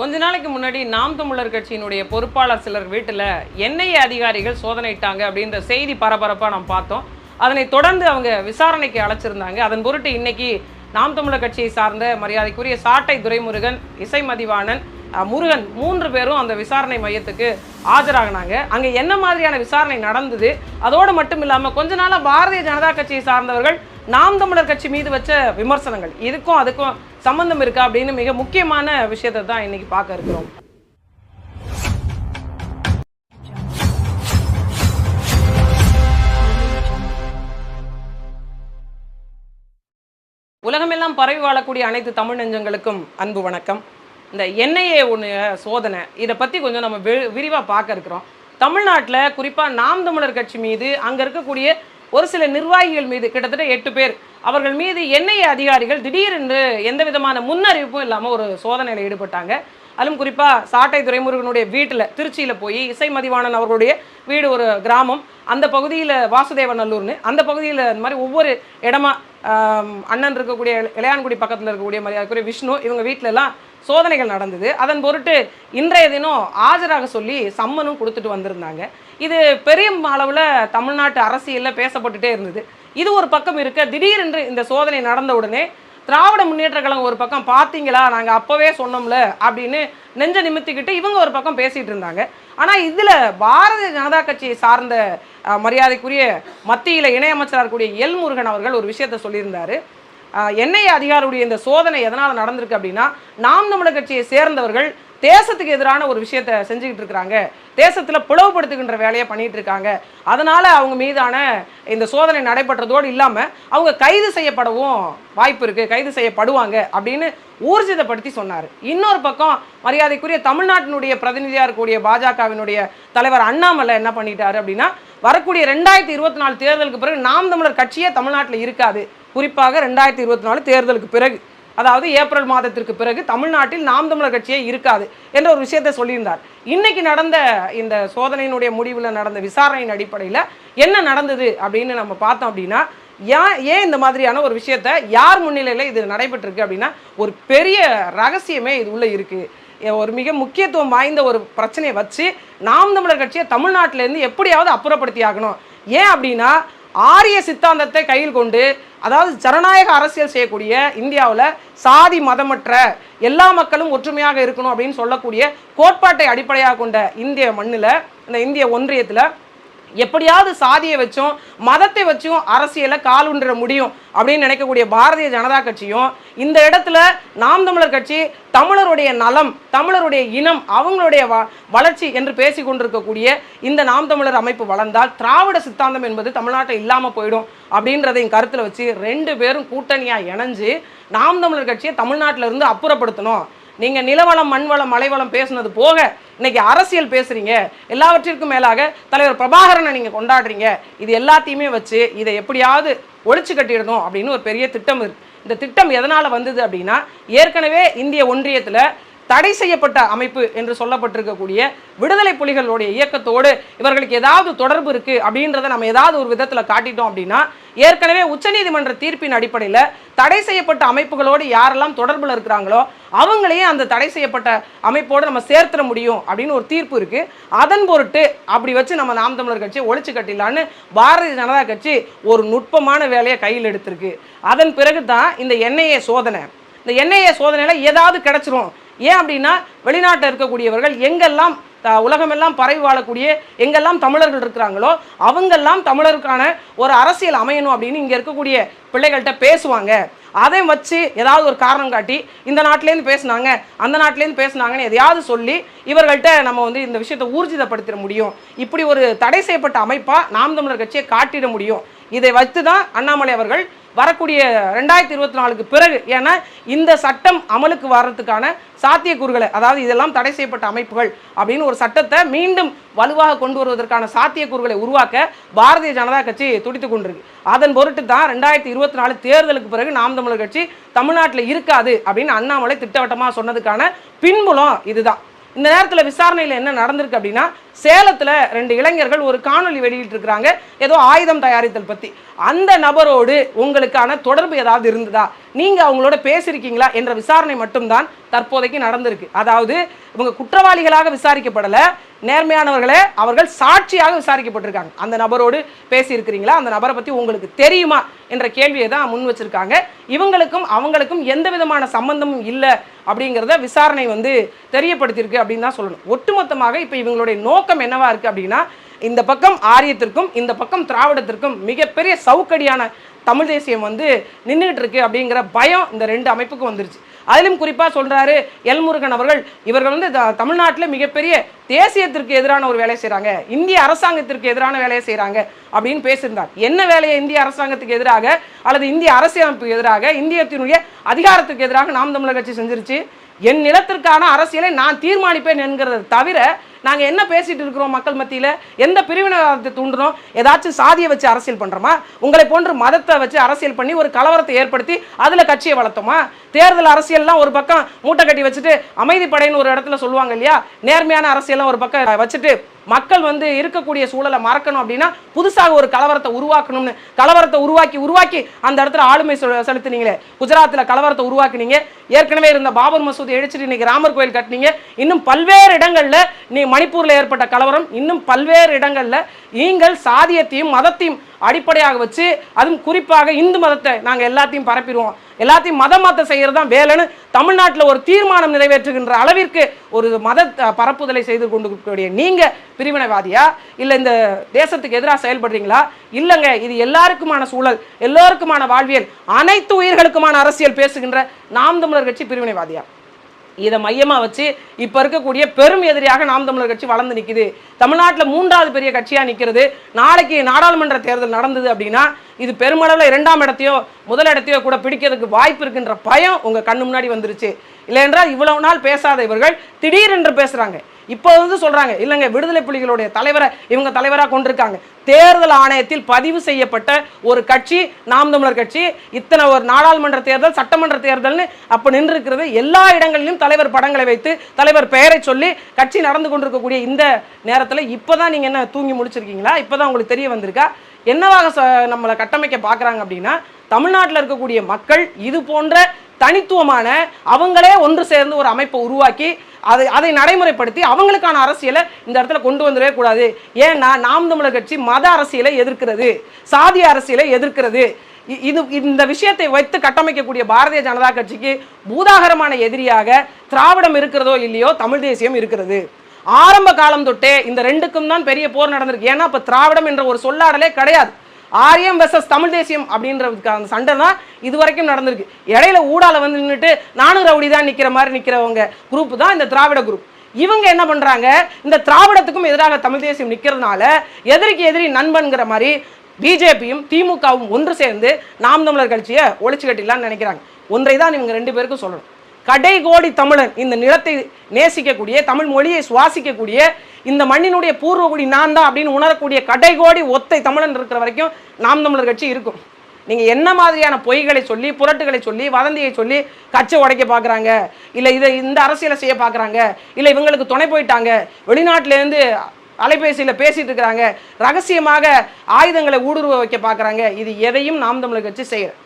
கொஞ்ச நாளைக்கு முன்னாடி நாம் தமிழர் கட்சியினுடைய பொறுப்பாளர் சிலர் வீட்டில் என்ஐஏ அதிகாரிகள் சோதனையிட்டாங்க அப்படின்ற செய்தி பரபரப்பாக நாம் பார்த்தோம். அதனை தொடர்ந்து அவங்க விசாரணைக்கு அழைச்சிருந்தாங்க. அதன் பொருட்டு இன்னைக்கு நாம் தமிழர் கட்சியை சார்ந்த மரியாதைக்குரிய சாட்டை துரைமுருகன் இசை மதிவாணன் முருகன் மூன்று பேரும் அந்த விசாரணை மையத்துக்கு ஆஜராகினாங்க. அங்கே என்ன மாதிரியான விசாரணை நடந்தது? அதோடு மட்டும் இல்லாமல் கொஞ்ச நாளாக பாரதிய ஜனதா கட்சியை சார்ந்தவர்கள் நாம் தமிழர் கட்சி மீது வச்ச விமர்சனங்கள் இதுக்கும் அதுக்கும் சம்பந்தம் இருக்கா அப்படின்னு மிக முக்கியமான விஷயத்தை தான் இன்னைக்கு பார்க்க இருக்கிறோம். உலகமெல்லாம் பரவி வாழக்கூடிய அனைத்து தமிழ் நெஞ்சங்களுக்கும் அன்பு வணக்கம். இந்த என்ஐஏ ஒன்று சோதனை இதை பற்றி கொஞ்சம் நம்ம விரிவாக பார்க்க இருக்கிறோம். தமிழ்நாட்டில் குறிப்பாக நாம் தமிழர் கட்சி மீது அங்கே இருக்கக்கூடிய ஒரு சில நிர்வாகிகள் மீது கிட்டத்தட்ட எட்டு பேர். அவர்கள் மீது என்ஐஏ அதிகாரிகள் திடீரென்று எந்த விதமான முன்னறிவிப்பும் இல்லாமல் ஒரு சோதனையில் ஈடுபட்டாங்க. அதிலும் குறிப்பாக சாட்டை துரைமுருகனுடைய வீட்டில் திருச்சியில் போய் இசை மதிவாணன் அவர்களுடைய வீடு ஒரு கிராமம். அந்த பகுதியில் வாசுதேவநல்லூர்னு அந்த பகுதியில் இந்த மாதிரி ஒவ்வொரு இடமா அண்ணன் இருக்கக்கூடிய இளையான்குடி பக்கத்தில் இருக்கக்கூடிய மரியாதைக்குரிய விஷ்ணு இவங்க வீட்டிலலாம் சோதனைகள் நடந்தது. அதன் பொருட்டு இன்றைய தினம் ஆஜராக சொல்லி சம்மனும் கொடுத்துட்டு வந்திருந்தாங்க. இது பெரிய அளவில் தமிழ்நாட்டு அரசியலில் பேசப்பட்டுட்டே இருந்தது. இது ஒரு பக்கம் இருக்க திடீரென்று இந்த சோதனை நடந்த உடனே திராவிட முன்னேற்ற கழகம் ஒரு பக்கம் பார்த்தீங்களா நாங்கள் அப்போவே சொன்னோம்ல அப்படின்னு நெஞ்ச நிமித்திக்கிட்டு இவங்க ஒரு பக்கம் பேசிகிட்டு இருந்தாங்க. ஆனால் இதில் பாரதிய ஜனதா கட்சியை சார்ந்த மரியாதைக்குரிய மத்தியில் இணையமைச்சராக இருக்கக்கூடிய எல் முருகன் அவர்கள் ஒரு விஷயத்த சொல்லியிருந்தார். என்ஐஏ அதிகாரியுடைய இந்த சோதனை எதனால் நடந்திருக்கு அப்படின்னா நாம் தமிழர் கட்சியை சேர்ந்தவர்கள் தேசத்துக்கு எதிரான ஒரு விஷயத்தை செஞ்சுக்கிட்டு இருக்கிறாங்க. தேசத்தில் பிளவுபடுத்துகின்ற வேலையை பண்ணிகிட்டு இருக்காங்க. அதனால் அவங்க மீதான இந்த சோதனை நடைபெற்றதோடு இல்லாமல் அவங்க கைது செய்யப்படவும் வாய்ப்பு இருக்குது கைது செய்யப்படுவாங்க அப்படின்னு ஊர்ஜிதப்படுத்தி சொன்னார். இன்னொரு பக்கம் மரியாதைக்குரிய தமிழ்நாட்டினுடைய பிரதிநிதியாக இருக்கக்கூடிய பாஜகவினுடைய தலைவர் அண்ணாமலை என்ன பண்ணிட்டாரு அப்படின்னா வரக்கூடிய ரெண்டாயிரத்தி இருபத்தி நாலு தேர்தலுக்கு பிறகு நாம் தமிழர் கட்சியே தமிழ்நாட்டில் இருக்காது. குறிப்பாக ரெண்டாயிரத்தி இருபத்தி நாலு தேர்தலுக்கு பிறகு. அதாவது ஏப்ரல் மாதத்திற்கு பிறகு தமிழ்நாட்டில் நாம் தமிழர் கட்சியே இருக்காது என்ற ஒரு விஷயத்தை சொல்லியிருந்தார். இன்னைக்கு நடந்த இந்த சோதனையினுடைய முடிவில் நடந்த விசாரணையின் அடிப்படையில் என்ன நடந்தது அப்படின்னு நம்ம பார்த்தோம் அப்படின்னா ஏன் ஏன் இந்த மாதிரியான ஒரு விஷயத்த யார் முன்னிலையில் இது நடைபெற்றிருக்கு அப்படின்னா ஒரு பெரிய ரகசியமே இது உள்ளே இருக்குது ஒரு மிக முக்கியத்துவம் வாய்ந்த ஒரு பிரச்சனையை வச்சு நாம் தமிழர் கட்சியை தமிழ்நாட்டிலேருந்து எப்படியாவது அப்புறப்படுத்தி ஆகணும் ஏன் அப்படின்னா ஆரிய சித்தாந்தத்தை கையில் கொண்டு அதாவது ஜனநாயக அரசியல் செய்யக்கூடிய இந்தியாவில் சாதி மதமற்ற எல்லா மக்களும் ஒற்றுமையாக இருக்கணும் அப்படின்னு சொல்லக்கூடிய கோட்பாட்டை அடிப்படையாக கொண்ட இந்திய மண்ணில் இந்த இந்திய ஒன்றியத்தில் எப்படியாவது சாதியை வச்சும் மதத்தை வச்சும் அரசியலை காலுன்ற முடியும் அப்படின்னு நினைக்கக்கூடிய பாரதிய ஜனதா கட்சியும் இந்த இடத்துல நாம் தமிழர் கட்சி தமிழருடைய நலம் தமிழருடைய இனம் அவங்களுடைய வ வளர்ச்சி என்று பேசி கொண்டிருக்கக்கூடிய இந்த நாம் தமிழர் அமைப்பு வளர்ந்தால் திராவிட சித்தாந்தம் என்பது தமிழ்நாட்டில் இல்லாமல் போயிடும் அப்படின்றதையும் கருத்தில் வச்சு ரெண்டு பேரும் கூட்டணியாக இணைஞ்சு நாம் தமிழர் கட்சியை தமிழ்நாட்டிலிருந்து அப்புறப்படுத்தணும். நீங்கள் நிலவளம் மண்வளம் மலைவளம் பேசுனது போக இன்னைக்கு அரசியல் பேசுறீங்க. எல்லாவற்றிற்கும் மேலாக தலைவர் பிரபாகரனை நீங்கள் கொண்டாடுறீங்க. இது எல்லாத்தையுமே வச்சு இதை எப்படியாவது ஒழிச்சு கட்டிடணும் அப்படின்னு ஒரு பெரிய திட்டம் இருக்கு. இந்த திட்டம் எதனால் வந்தது அப்படின்னா ஏற்கனவே இந்திய ஒன்றியத்தில் தடை செய்யப்பட்ட அமைப்பு என்று சொல்லப்பட்டிருக்கக்கூடிய விடுதலை புலிகளுடைய இயக்கத்தோடு இவர்களுக்கு ஏதாவது தொடர்பு இருக்கு அப்படின்றத நம்ம ஏதாவது ஒரு விதத்தில் காட்டிட்டோம் அப்படின்னா ஏற்கனவே உச்சநீதிமன்ற தீர்ப்பின் அடிப்படையில் தடை செய்யப்பட்ட அமைப்புகளோடு யாரெல்லாம் தொடர்பில் இருக்கிறாங்களோ அவங்களையும் அந்த தடை செய்யப்பட்ட அமைப்போடு நம்ம சேர்த்துட முடியும் அப்படின்னு ஒரு தீர்ப்பு இருக்கு. அதன் பொருட்டு அப்படி வச்சு நம்ம நாம் தமிழர் கட்சியை ஒழிச்சு கட்டிடலான்னு பாரதிய ஜனதா கட்சி ஒரு நுட்பமான வேலையை கையில் எடுத்திருக்கு. அதன் பிறகு தான் இந்த என்ஐஏ சோதனை. இந்த என்ஐஏ சோதனையில் ஏதாவது கிடைச்சிரும். ஏன் அப்படின்னா வெளிநாட்டில் இருக்கக்கூடியவர்கள் எங்கெல்லாம் உலகமெல்லாம் பரவி வாழக்கூடிய எங்கெல்லாம் தமிழர்கள் இருக்கிறாங்களோ அவங்கெல்லாம் தமிழருக்கான ஒரு அரசியல் அமையணும் அப்படின்னு இங்கே இருக்கக்கூடிய பிள்ளைகள்கிட்ட பேசுவாங்க. அதை வச்சு ஏதாவது ஒரு காரணம் காட்டி இந்த நாட்டிலேருந்து பேசுனாங்க அந்த நாட்டிலேருந்து பேசுனாங்கன்னு எதையாவது சொல்லி இவர்கள்ட்ட நம்ம வந்து இந்த விஷயத்தை ஊர்ஜிதப்படுத்திட முடியும். இப்படி ஒரு தடை செய்யப்பட்ட அமைப்பாக நாம் தமிழர் கட்சியை காட்டிட முடியும். இதை வைத்து தான் அண்ணாமலை அவர்கள் வரக்கூடிய ரெண்டாயிரத்தி இருபத்தி நாலுக்கு பிறகு ஏன்னா இந்த சட்டம் அமலுக்கு வர்றதுக்கான சாத்தியக்கூறுகளை அதாவது இதெல்லாம் தடை செய்யப்பட்ட அமைப்புகள் அப்படின்னு ஒரு சட்டத்தை மீண்டும் வலுவாக கொண்டு வருவதற்கான சாத்தியக்கூறுகளை உருவாக்க பாரதிய ஜனதா கட்சி துடித்து கொண்டிருக்கு. அதன் பொருட்டு தான் ரெண்டாயிரத்தி இருபத்தி நாலு தேர்தலுக்கு பிறகு நாம் தமிழர் கட்சி தமிழ்நாட்டில் இருக்காது அப்படின்னு அண்ணாமலை திட்டவட்டமாக சொன்னதுக்கான பின்புலம் இதுதான். இந்த நேரத்தில் விசாரணையில் என்ன நடந்திருக்கு அப்படின்னா சேலத்துல ரெண்டு இளைஞர்கள் ஒரு காணொளி வெளியிட்டிருக்கிறாங்க ஏதோ ஆயுதம் தயாரித்தல் பத்தி. அந்த நபரோடு உங்களுக்கான தொடர்பு ஏதாவது இருந்ததா? நீங்கள் அவங்களோட பேசியிருக்கீங்களா என்ற விசாரணை மட்டும்தான் தற்போதைக்கு நடந்திருக்கு. அதாவது இவங்க குற்றவாளிகளாக விசாரிக்கப்படலை நேர்மையானவர்களே அவர்கள் சாட்சியாக விசாரிக்கப்பட்டிருக்காங்க. அந்த நபரோடு பேசியிருக்கிறீங்களா? அந்த நபரை பற்றி உங்களுக்கு தெரியுமா? என்ற கேள்வியை தான் முன் வச்சிருக்காங்க. இவங்களுக்கும் அவங்களுக்கும் எந்த விதமான சம்பந்தமும் இல்லை அப்படிங்கிறத விசாரணை வந்து தெரியப்படுத்தியிருக்கு அப்படின்னு தான் சொல்லணும். ஒட்டுமொத்தமாக இப்போ இவங்களுடைய நோக்கம் என்னவா இருக்கு அப்படின்னா இந்த பக்கம் ஆரியத்திற்கும் இந்த பக்கம் திராவிடத்திற்கும் மிகப்பெரிய சவுக்கடியான தமிழ் தேசியம் வந்து நின்றுகிட்டு இருக்கு அப்படிங்கிற பயம் இந்த ரெண்டு அமைப்புக்கும் வந்துருச்சு. அதிலும் குறிப்பாக சொல்றாரு எல்முருகன் அவர்கள் இவர்கள் வந்து த- மிகப்பெரிய தேசியத்திற்கு எதிரான ஒரு வேலையை செய்கிறாங்க இந்திய அரசாங்கத்திற்கு எதிரான வேலையை செய்கிறாங்க அப்படின்னு பேசியிருந்தார். என்ன வேலையை இந்திய அரசாங்கத்துக்கு எதிராக அல்லது இந்திய அரசியலமைப்புக்கு எதிராக இந்தியத்தினுடைய அதிகாரத்துக்கு எதிராக நாம் தமிழர் கட்சி செஞ்சிருச்சு? என் நிலத்திற்கான அரசியலை நான் தீர்மானிப்பேன் என்கிறத தவிர நாங்கள் என்ன பேசிட்டு இருக்கிறோம் மக்கள் மத்தியில்? எந்த பிரிவினவாதத்தை தூண்டுறோம்? ஏதாச்சும் சாதியை வச்சு அரசியல் பண்ணுறோமா உங்களை போன்று மதத்தை வச்சு அரசியல் பண்ணி ஒரு கலவரத்தை ஏற்படுத்தி அதில் கட்சியை வளர்த்தோமா? தேர்தல் அரசியல்லாம் ஒரு பக்கம் மூட்டை கட்டி வச்சுட்டு அமைதிப்படைன்னு ஒரு இடத்துல சொல்லுவாங்க இல்லையா? நேர்மையான அரசியல்லாம் ஒரு பக்கம் வச்சுட்டு மக்கள் வந்து இருக்கக்கூடிய சூழலை மறக்கணும் அப்படின்னா புதுசாக ஒரு கலவரத்தை உருவாக்கணும்னு கலவரத்தை உருவாக்கி உருவாக்கி அந்த இடத்துல ஆளுமை செலுத்தினீங்களே செலுத்துனீங்களே. குஜராத்தில் கலவரத்தை உருவாக்குனீங்க. ஏற்கனவே இருந்த பாபர் மசூதி இடிச்சிட்டு இன்னைக்கு ராமர் கோயில் கட்டினீங்க. இன்னும் பல்வேறு இடங்களில் நீ மணிப்பூரில் ஏற்பட்ட கலவரம் இன்னும் பல்வேறு இடங்களில் நீங்கள் சாதியத்தையும் மதத்தையும் அடிப்படையாக வச்சு அதுவும் குறிப்பாக இந்து மதத்தை நாங்கள் எல்லாத்தையும் பரப்பிடுவோம். எல்லாத்தையும் மதமாத்த செய்கிறது தான் வேலைன்னு தமிழ்நாட்டில் ஒரு தீர்மானம் நிறைவேற்றுகின்ற அளவிற்கு ஒரு மத பரப்புதலை செய்து கொண்டு நீங்க பிரிவினைவாதியா? இல்லை இந்த தேசத்துக்கு எதிராக செயல்படுறீங்களா? இல்லைங்க இது எல்லாருக்குமான சூழல் எல்லோருக்குமான வாழ்வியல் அனைத்து உயிர்களுக்குமான அரசியல் பேசுகின்ற நாம் தமிழர் கட்சி பிரிவினைவாதியா? இதை மையமாக வச்சு இப்போ இருக்கக்கூடிய பெரும் எதிரியாக நாம் தமிழர் கட்சி வளர்ந்து நிற்கிது தமிழ்நாட்டில் மூன்றாவது பெரிய கட்சியாக நிற்கிறது நாளைக்கு நாடாளுமன்ற தேர்தல் நடந்தது அப்படின்னா இது பெருமளவில் இரண்டாம் இடத்தையோ முதல் இடத்தையோ கூட பிடிக்கிறதுக்கு வாய்ப்பு இருக்குன்ற பயம் உங்கள் கண்ணு முன்னாடி வந்துருச்சு. இல்லை என்றால் இவ்வளவு நாள் பேசாத இவர்கள் திடீரென்று பேசுகிறாங்க இப்போ வந்து சொல்றாங்க இல்லைங்க விடுதலை புலிகளுடைய தலைவரை இவங்க தலைவராக கொண்டிருக்காங்க. தேர்தல் ஆணையத்தில் பதிவு செய்யப்பட்ட ஒரு கட்சி நாம் தமிழர் கட்சி இத்தனை ஒரு நாடாளுமன்ற தேர்தல் சட்டமன்ற தேர்தல்னு அப்போ நின்றுருக்கிறது. எல்லா இடங்களிலும் தலைவர் படங்களை வைத்து தலைவர் பெயரை சொல்லி கட்சி நடந்து கொண்டிருக்கக்கூடிய இந்த நேரத்தில் இப்போதான் நீங்க என்ன தூங்கி முடிச்சிருக்கீங்களா? இப்போதான் உங்களுக்கு தெரிய வந்திருக்கா? என்னவாக ச- நம்மளை கட்டமைக்க பார்க்குறாங்க அப்படின்னா தமிழ்நாட்டில் இருக்கக்கூடிய மக்கள் இது போன்ற தனித்துவமான அவங்களே ஒன்று சேர்ந்து ஒரு அமைப்பை உருவாக்கி அதை அதை நடைமுறைப்படுத்தி அவங்களுக்கான அரசியலை இந்த இடத்துல கொண்டு வந்துடவே கூடாது. ஏன்னா நாம் தமிழர் கட்சி மத அரசியலை எதிர்க்கிறது சாதிய அரசியலை எதிர்க்கிறது. இ- இது இந்த விஷயத்தை வைத்து கட்டமைக்கக்கூடிய பாரதிய ஜனதா கட்சிக்கு பூதாகரமான எதிரியாக திராவிடம் இருக்கிறதோ இல்லையோ தமிழ் தேசியம் இருக்கிறது. ஆரம்ப காலம் தொட்டே இந்த ரெண்டுக்கும் தான் பெரிய போர் நடந்திருக்கு. ஏன்னா இப்போ திராவிடம் என்ற ஒரு சொல்லாடலே கிடையாது. ஆரியம் வெர்சஸ் தமிழ் தேசியம் அப்படின்றதுக்கான சண்டை தான் இது வரைக்கும் நடந்திருக்கு. இடையில ஊடால வந்து நின்றுட்டு நானும் ரவுடி தான் நிற்கிற மாதிரி நிற்கிறவங்க குரூப் தான் இந்த திராவிட குரூப் இவங்க என்ன பண்ணுறாங்க இந்த திராவிடத்துக்கும் எதிராக தமிழ் தேசியம் நிற்கிறதுனால எதிரிக்கு எதிரி நண்பன்கிற மாதிரி பிஜேபியும் திமுகவும் ஒன்று சேர்ந்து நாம் தமிழர் கட்சியை ஒழிச்சு கட்டிடலாம்னு நினைக்கிறாங்க. ஒன்றை தான் இவங்க ரெண்டு பேருக்கும் சொல்லணும். கடை கோடி தமிழன் இந்த நிலத்தை நேசிக்கக்கூடிய தமிழ் மொழியை சுவாசிக்கக்கூடிய இந்த மண்ணினுடைய பூர்வகுடி நான் தான் அப்படின்னு உணரக்கூடிய கடை கோடி ஒத்தை தமிழன் இருக்கிற வரைக்கும் நாம் தமிழர் கட்சி இருக்கும். நீங்கள் என்ன மாதிரியான பொய்களை சொல்லி புரட்டுகளை சொல்லி வதந்தியை சொல்லி கச்சை உடைக்க பார்க்குறாங்க இல்லை இதை இந்த அரசியலை செய்ய பார்க்குறாங்க இல்லை இவங்களுக்கு துணை போயிட்டாங்க? வெளிநாட்டிலேருந்து அலைபேசியில் பேசிட்டு இருக்கிறாங்க. ரகசியமாக ஆயுதங்களை ஊடுருவ வைக்க பார்க்குறாங்க இது எதையும் நாம் தமிழர் கட்சி செய்யலை.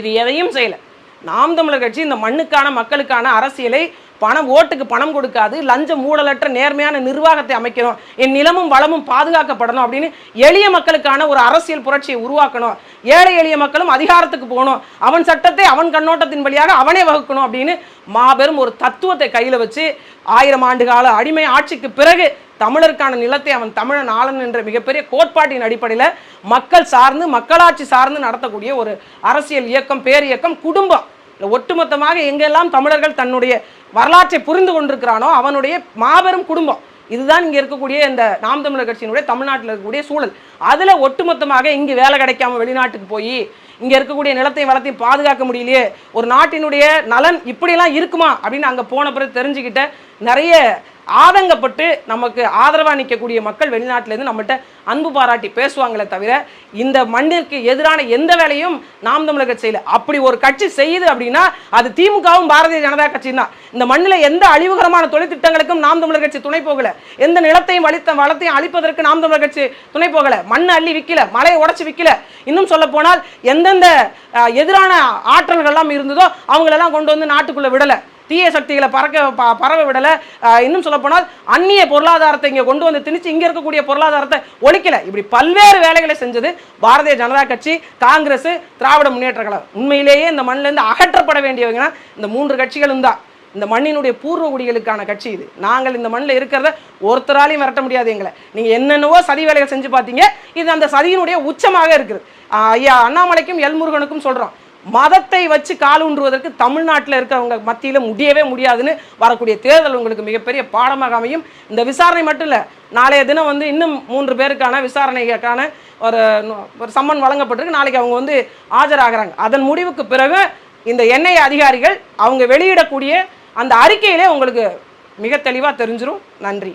இது எதையும் செய்யலை. நாம் தமிழர் கட்சி இந்த மண்ணுக்கான மக்களுக்கான அரசியலை பணம் ஓட்டுக்கு பணம் கொடுக்காது லஞ்சம் ஊழலற்ற நேர்மையான நிர்வாகத்தை அமைக்கணும் என் நிலமும் வளமும் பாதுகாக்கப்படணும் அப்படின்னு எளிய மக்களுக்கான ஒரு அரசியல் புரட்சியை உருவாக்கணும். ஏழை எளிய மக்களும் அதிகாரத்துக்கு போகணும். அவன் சட்டத்தை அவன் கண்ணோட்டத்தின் வழியாக அவனே வகுக்கணும் அப்படின்னு மாபெரும் ஒரு தத்துவத்தை கையில் வச்சு ஆயிரம் ஆண்டு கால அடிமை ஆட்சிக்கு பிறகு தமிழருக்கான நிலத்தை அவன் தமிழன் ஆளன் என்ற மிகப்பெரிய கோட்பாட்டின் அடிப்படையில் மக்கள் சார்ந்து மக்களாட்சி சார்ந்து நடத்தக்கூடிய ஒரு அரசியல் இயக்கம் பேரியக்கம் குடும்பம். இல்லை ஒட்டுமொத்தமாக எங்கெல்லாம் தமிழர்கள் தன்னுடைய வரலாற்றை புரிந்து கொண்டிருக்கிறானோ அவனுடைய மாபெரும் குடும்பம். இதுதான் இங்கே இருக்கக்கூடிய இந்த நாம் தமிழர் கட்சியினுடைய தமிழ்நாட்டில் இருக்கக்கூடிய சூழல். அதில் ஒட்டுமொத்தமாக இங்கே வேலை கிடைக்காம வெளிநாட்டுக்கு போய் இங்கே இருக்கக்கூடிய நிலத்தையும் வளத்தையும் பாதுகாக்க முடியலையே ஒரு நாட்டினுடைய நலன் இப்படியெல்லாம் இருக்குமா அப்படின்னு அங்கே போன பிறகு தெரிஞ்சுக்கிட்ட நிறைய ஆதங்கப்பட்டு நமக்கு ஆதரவாக நிற்கக்கூடிய மக்கள் வெளிநாட்டிலேருந்து நம்மகிட்ட அன்பு பாராட்டி பேசுவாங்களே தவிர இந்த மண்ணிற்கு எதிரான எந்த வேலையும் நாம் தமிழக செய்யல. அப்படி ஒரு கட்சி செய்யுது அப்படின்னா அது திமுகவும் பாரதிய ஜனதா கட்சியும் தான். இந்த மண்ணில் எந்த அழிவுகரமான தொழில் திட்டங்களுக்கும் நாம் தமிழர் கட்சி துணை போகல. எந்த நிலத்தையும் வலித்த வளத்தையும் அழிப்பதற்கு நாம் தமிழர் கட்சி துணை போகல. மண்ணை அள்ளி விற்கல மலையை உடச்சி விற்கல இன்னும் சொல்ல போனால் எந்தெந்த எதிரான ஆற்றல்கள்லாம் இருந்ததோ அவங்களெல்லாம் கொண்டு வந்து நாட்டுக்குள்ளே விடலை. தீய சக்திகளை பறக்க ப- பரவ விடலை. இன்னும் சொல்லப்போனால் அந்நிய பொருளாதாரத்தை இங்கே கொண்டு வந்து திணிச்சு இங்கே இருக்கக்கூடிய பொருளாதாரத்தை ஒழிக்கலை. இப்படி பல்வேறு வேலைகளை செஞ்சது பாரதிய ஜனதா கட்சி காங்கிரஸ் திராவிட முன்னேற்ற கழகம். உண்மையிலேயே இந்த மண்ணிலேருந்து அகற்றப்பட வேண்டியவங்கன்னா இந்த மூன்று கட்சிகளும் தான். இந்த மண்ணினுடைய பூர்வ குடிகளுக்கான கட்சி இது. நாங்கள் இந்த மண்ணில் இருக்கிறத ஒருத்தராலையும் விரட்ட முடியாது எங்களை. நீங்கள் என்னென்னவோ சதி வேலைகள் செஞ்சு பார்த்தீங்க. இது அந்த சதியினுடைய உச்சமாக இருக்குது. ஐயா அண்ணாமலைக்கும் எல்முருகனுக்கும் சொல்கிறோம் மதத்தை வச்சு கால் ஊன்றுவதற்கு தமிழ்நாட்டில் இருக்கிறவங்க மத்தியில் முடியவே முடியாதுன்னு வரக்கூடிய தேர்தல் உங்களுக்கு மிகப்பெரிய பாடமாக அமையும். இந்த விசாரணை மட்டும் இல்லை நாளைய தினம் வந்து இன்னும் மூன்று பேருக்கான விசாரணைக்கான ஒரு ஒரு சம்மன் வழங்கப்பட்டிருக்கு. நாளைக்கு அவங்க வந்து ஆஜராகிறாங்க. அதன் முடிவுக்கு பிறகு இந்த எண்ணெய் அதிகாரிகள் அவங்க வெளியிடக்கூடிய அந்த அறிக்கையிலே உங்களுக்கு மிக தெளிவாக தெரிஞ்சிடும் நன்றி.